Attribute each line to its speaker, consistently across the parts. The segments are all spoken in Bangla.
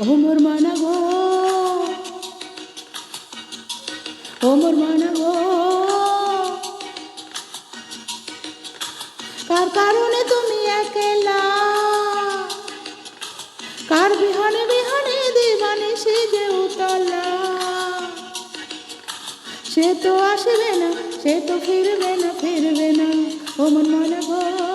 Speaker 1: ও মানা গো। ও মানা গো। কার কারণে তুমি একলা? কার বিহানে বিহানে দিবানে সে যে উতলা? সে তো আসবে না, সে তো ফিরবে না ফিরবে না। ও মন মনে গো।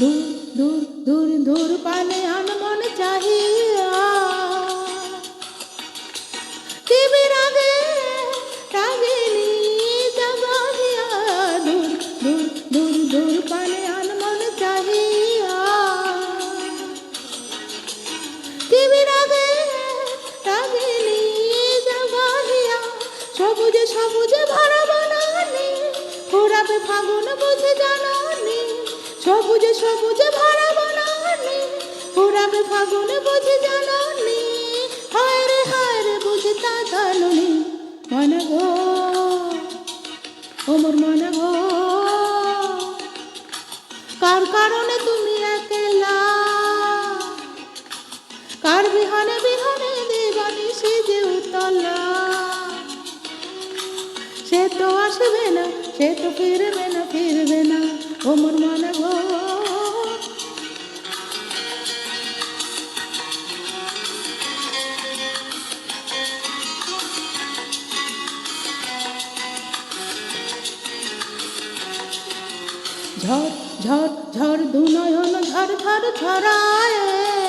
Speaker 1: দূর দূর দূর দূর পানে আনমন চাহিয়া। শিবির আগে রাগিনী দূর দূর দূর দূর পানে চাহিয়া। শিবির আগে রাগিনী জগাহিয়া। সবুজে সবুজে ভরা বনানি ঘোরাবে ফাগুন বুঝে জানানি। সবুজে সবুজে ভরা বনানি ঘোরাবে ফাগুন বুঝে জানানি। হায় রে হায় রে, বুঝে তা জানুনি। মন গো, ওমর, মন গো, কার কারণে তুমি একলা? কার বিহানে বিহানে দেবানি সে যে উতলা? সে তো আসবে না, সে তো ফিরবে না ফিরবে না। ওমর মন গো। ঝড় ঝড় ঝড় দু নয়ন ঝড় ঝড় ঝরায়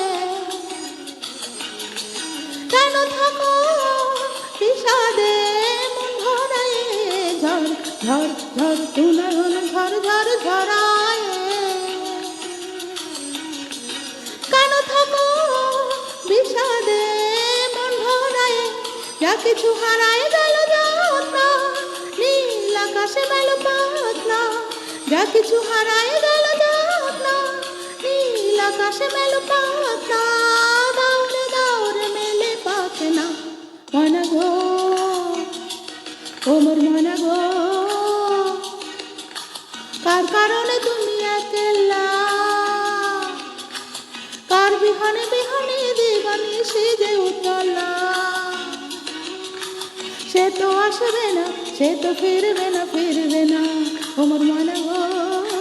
Speaker 1: ঝড় ঝড় দু নয়ন ঝড় ঝড় ঝরায় কেন থাকো, বিষাদে মন ভরায়। যা কিছু হারায় গেল যাত্রা নীল আকাশে মেল পাতলা যা কিছু হারায় গেল যাত্রা নীল আকাশে মেল পাতলা দৌড়ে দৌড়ে মেলে পাতে না মন গো ওমর মন বিহানে বিহানে দিবানি সে উতলা। সে তো আসবে না, সে তো ফিরবে না ফিরবে না। ওমর মনে হয়